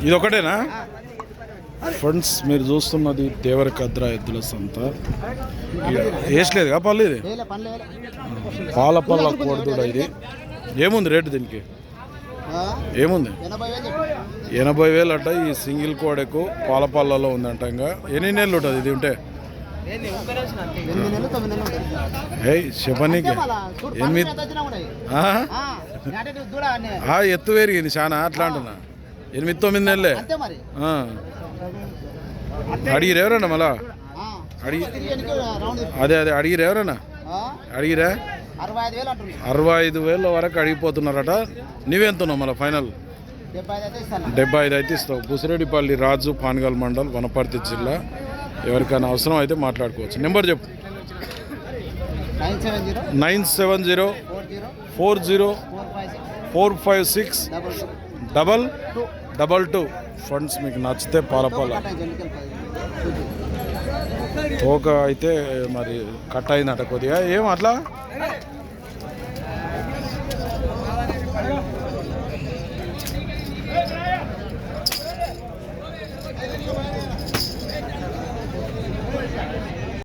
ఇది ఒకటేనా ఫ్రెండ్స్ మీరు చూస్తున్నది దేవరకద్ర ఎద్దుల సంత. వేసలేదుగా పళ్ళు ఇది? పాల పళ్ళ కోడదుడ ఇది. ఏముంది రేటు దీనికి? ఆ? ఏముంది? ఎనభై వేలు చెప్పు. ఎనభై వేలు అట ఈ సింగిల్ కోడెకు పాల పళ్ళలో ఉందంటంగా. ఎన్ని నెలలు ఉంటుంది ఇది ఉంటే? చెప్పనీకి. ఎనిమిది ఎత్తు పెరిగింది చాలా అట్లా అంటున్నా. ఎనిమిది తొమ్మిది నెలలే. అడిగిరు ఎవరన్నా మళ్ళా. అడిగి. అదే అదే. అడిగిరు ఎవరన్నా? అడిగిరా? అరవై ఐదు వేలు వరకు అడిగిపోతున్నారట. నువ్వెంతున్నావు మళ్ళీ ఫైనల్? డెబ్బై ఐదు అయితే ఇస్తావు. బుసిరెడ్డిపల్లి రాజు పానగల్ మండల్ వనపర్తి జిల్లా. ఎవరికైనా అవసరం అయితే మాట్లాడుకోవచ్చు. నెంబర్ చెప్పు. Nine seven zero. Four zero. Four five six. Double double two. Funds మీకు నచ్చితే పాలపాల. తోక అయితే మరి కట్ అయిందట కొద్దిగా. ఏం అట్లా?